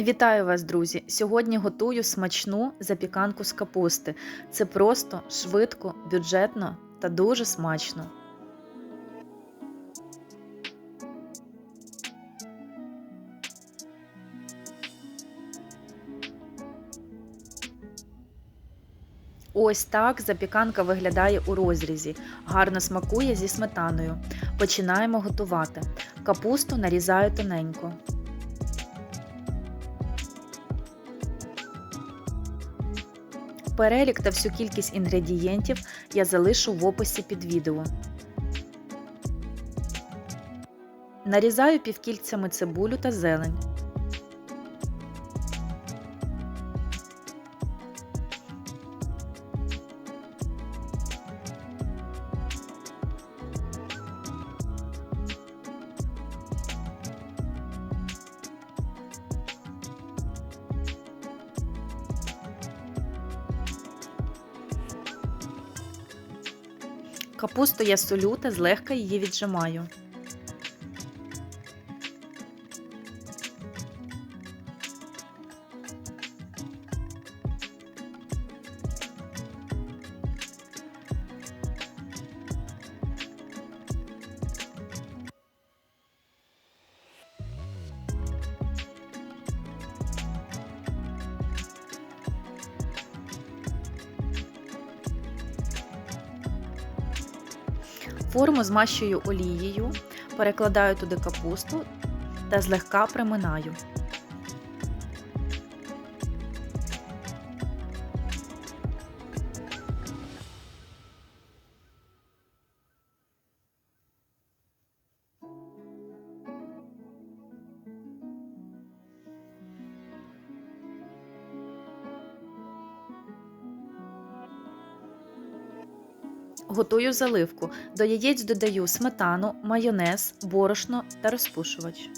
Вітаю вас, друзі! Сьогодні готую смачну запіканку з капусти. Це просто, швидко, бюджетно та дуже смачно. Ось так запіканка виглядає у розрізі. Гарно смакує зі сметаною. Починаємо готувати. Капусту нарізаю тоненько. Перелік та всю кількість інгредієнтів я залишу в описі під відео. Нарізаю півкільцями цибулю та зелень. Капусту я солю та злегка її віджимаю. Форму змащую олією, перекладаю туди капусту та злегка приминаю. Готую заливку. До яєць додаю сметану, майонез, борошно та розпушувач.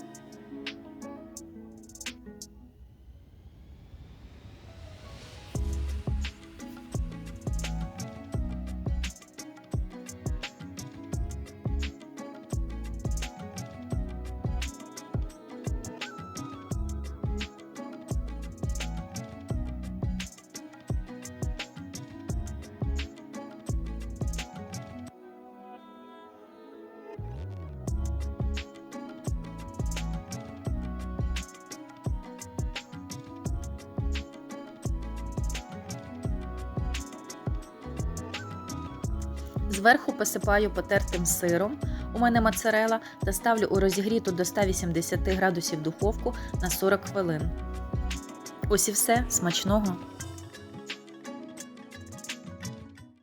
Зверху посипаю потертим сиром. У мене моцарела та ставлю у розігріту до 180 градусів духовку на 40 хвилин. Ось і все смачного.